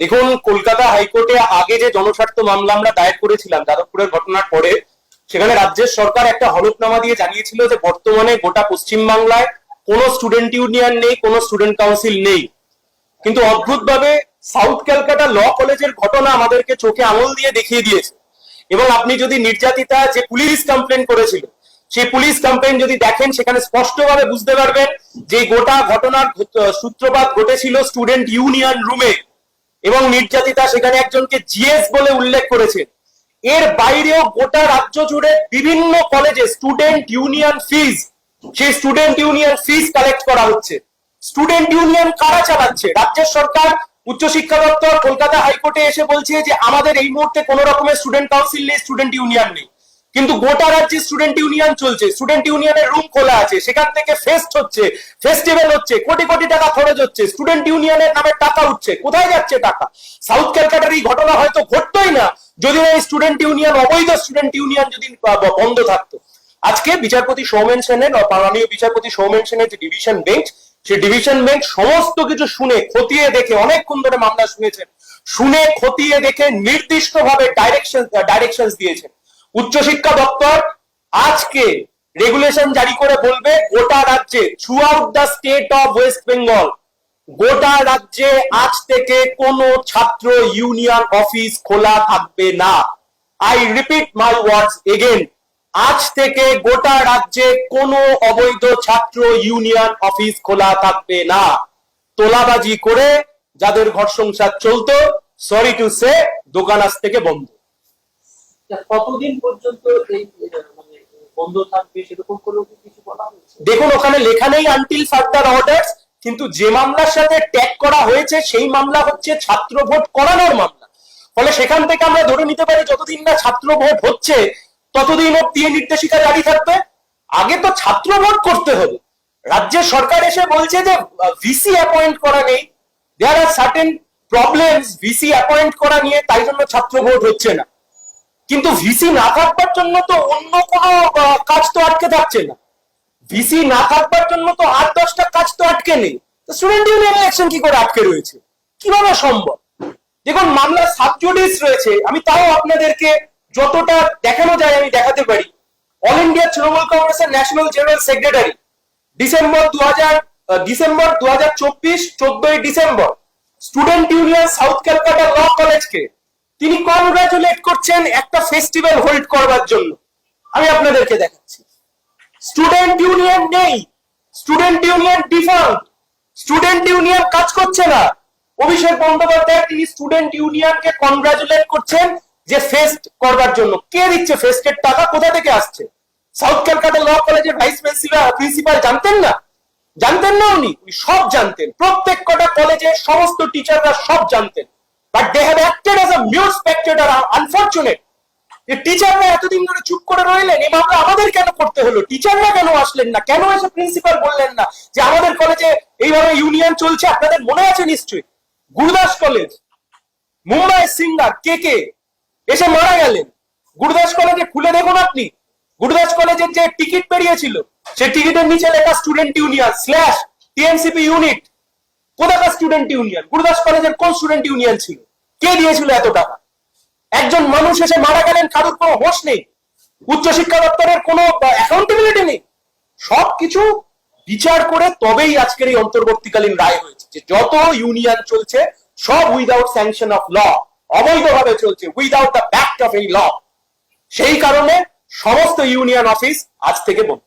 দেখুন, কলকাতা হাইকোর্টে আগে যে জনস্বার্থ মামলা আমরা দায়ের করেছিলাম, যাদবপুরের ঘটনার পরে, সেখানে রাজ্যের সরকার একটা হলফনামা দিয়ে জানিয়েছিল যে বর্তমানে গোটা পশ্চিমবাংলায় কোনো স্টুডেন্ট ইউনিয়ন নেই, কোনো স্টুডেন্ট কাউন্সিল নেই। কিন্তু অদ্ভুতভাবে সাউথ ক্যালকাটা ল কলেজের ঘটনা আমাদেরকে চোখে আঙুল দিয়ে দেখিয়ে দিয়েছে। এবং আপনি যদি নির্যাতিতা যে পুলিশ কমপ্লেন করেছিল, সেই পুলিশ কমপ্লেন যদি দেখেন, সেখানে স্পষ্টভাবে বুঝতে পারবেন যে গোটা ঘটনার সূত্রপাত ঘটেছিল স্টুডেন্ট ইউনিয়ন রুমে এবং নির্যাতিতা সেখানে একজনকে জিএস বলে উল্লেখ করেছেন এর বাইরেও গোটা রাজ্য জুড়ে বিভিন্ন কলেজে স্টুডেন্ট ইউনিয়ন ফিজ সেই স্টুডেন্ট ইউনিয়ন ফিজ কালেক্ট করা হচ্ছে। স্টুডেন্ট ইউনিয়ন কারা চালাচ্ছে? রাজ্যের সরকার উচ্চশিক্ষা দপ্তর, কলকাতা হাইকোর্টে এসে বলছে যে, আমাদের এই মুহূর্তে কোনো রকমের স্টুডেন্ট কাউন্সিল নেই স্টুডেন্ট ইউনিয়ন নেই। কিন্তু গোটা রাজ্যে স্টুডেন্ট ইউনিয়ন চলছে স্টুডেন্ট ইউনিয়নের রুম খোলা আছে, সেখান থেকে ফেস্ট হচ্ছে ফেস্টিভ্যাল হচ্ছে, কোটি কোটি টাকা খরচ হচ্ছে স্টুডেন্ট ইউনিয়নের নামে টাকা উঠছে, কোথায় যাচ্ছে টাকা? সাউথ ক্যালকাটার এই ঘটনা হয়তো ঘটতোই না যদি এই স্টুডেন্ট ইউনিয়ন অবৈধ স্টুডেন্ট ইউনিয়ন যদি বন্ধ থাকতো। আজকে বিচারপতি সৌমেন সেনের মাননীয় বিচারপতি সৌমেন সেনের যে ডিভিশন বেঞ্চ সেই ডিভিশন বেঞ্চ সমস্ত কিছু শুনে, খতিয়ে দেখে, অনেকক্ষণ ধরে মামলা শুনেছেন, শুনে খতিয়ে দেখে নির্দিষ্ট ভাবে ডাইরেকশন ডাইরেকশন দিয়েছেন। উচ্চশিক্ষা দপ্তর আজকে রেগুলেশন জারি করে বলবে গোটা রাজ্যে throughout the state of West Bengal গোটা রাজ্যে আজ থেকে কোনো ছাত্র ইউনিয়ন অফিস খোলা থাকবে না। I repeat my words again আজ থেকে গোটা রাজ্যে কোনো অবৈধ ছাত্র ইউনিয়ন অফিস খোলা থাকবে না। তোলাবাজি করে যাদের ঘর সংসার চলতো সরি টু সে দোকান আজ থেকে বন্ধ। কতদিন পর্যন্ত এই মানে বন্ধ থাকবে সেরকম করেও কিছু বলা হয়েছে? দেখুন, ওখানে লেখা নেই আনটিল ফার্দার অর্ডার্স কিন্তু যে মামলার সাথে ট্যাগ করা হয়েছে, সেই মামলা হচ্ছে ছাত্র ভোট করানোর মামলা। ফলে সেখান থেকে আমরা ধরে নিতে পারি, যতদিন না ছাত্র ভোট হচ্ছে, ততদিন অব্দি এই নির্দেশিকা জারি থাকবে। আগে তো ছাত্র ভোট করতে হবে। রাজ্যের সরকার এসে বলছে যে ভিসি অ্যাপয়েন্ট করা নেই। There are certain problems VC appoint করা নিয়ে, তাই জন্য ছাত্র ভোট হচ্ছে না। কিন্তু ভিসি না থাকবার জন্য তো অন্য কোনো কাজ তো আটকে থাকছে না। ভিসি না থাকবার জন্য তো আট, দশটা কাজ তো আটকে নেই। স্টুডেন্ট ইউনিয়ন ইলেকশন কি করে আটকে রয়েছে? কীভাবে সম্ভব? দেখুন মামলা সাবজুডিস রয়েছে। আমি তাও আপনাদেরকে যতটা দেখানো যায় আমি দেখাতে পারি। অল ইন্ডিয়া তৃণমূল কংগ্রেসের ন্যাশনাল জেনারেল সেক্রেটারি ডিসেম্বর দু হাজার ডিসেম্বর দু হাজার চব্বিশ, চোদ্দই December. Student union South Calcutta law কলেজকে তিনি কংগ্রাচুলেট করছেন একটা ফেস্টিভ্যাল হোল্ড করবার জন্য। আমি আপনাদেরকে দেখাচ্ছি। স্টুডেন্ট ইউনিয়ন নেই। Student union default student union কাজ করছে না। অভিষেক বন্দ্যোপাধ্যায় তিনি স্টুডেন্ট ইউনিয়নকে কংগ্রাচুলেট করছেন যে ফেস্ট করবার জন্য। কে দিচ্ছে ফেস্টের টাকা কোথা থেকে আসছে? সাউথ ক্যালকাটা ল কলেজের ভাইস প্রিন্সিপাল প্রিন্সিপাল জানতেন না? জানতেন না উনি? সব জানতেন। প্রত্যেক কটা কলেজের সমস্ত টিচাররা সব জানতেন। But they mute spectator unfortunate যে টিচাররা এতদিন ধরে চুপ করে রইলেন, এই মামলা আমাদের কেন করতে হলো? টিচাররা কেন আসলেন না? কেন এসে প্রিন্সিপাল বললেন না যে আমাদের কলেজে এইভাবে ইউনিয়ন চলছে? আপনাদের মনে আছে নিশ্চয়ই? Gurudas college Mumbai singer, K K? এসে মারা গেলেন। গুরুদাস কলেজে খুলে দেখুন আপনি। গুরুদাস কলেজের যে টিকিট বেরিয়েছিল সেই টিকিটের নিচে লেখা student union slash TMCP unit কোথাকার স্টুডেন্ট ইউনিয়ন গুরুদাস কলেজের কোন স্টুডেন্ট ইউনিয়ন ছিল? কে দিয়েছিল এত টাকা? একজন মানুষ এসে মারা গেলেন, কারোর কোনো হোশ নেই। উচ্চশিক্ষা দপ্তরের কোনো অ্যাকাউন্টেবিলিটি নেই। সবকিছু বিচার করে তবেই আজকের এই অন্তর্বর্তীকালীন রায় হয়েছে যে যত ইউনিয়ন চলছে, সব উইদাউট স্যাংশন অফ ল অবৈধভাবে চলছে উইদাউট দ্য ব্যাক্ট অফ এই ল সেই কারণে সমস্ত ইউনিয়ন অফিস আজ থেকে বন্ধ।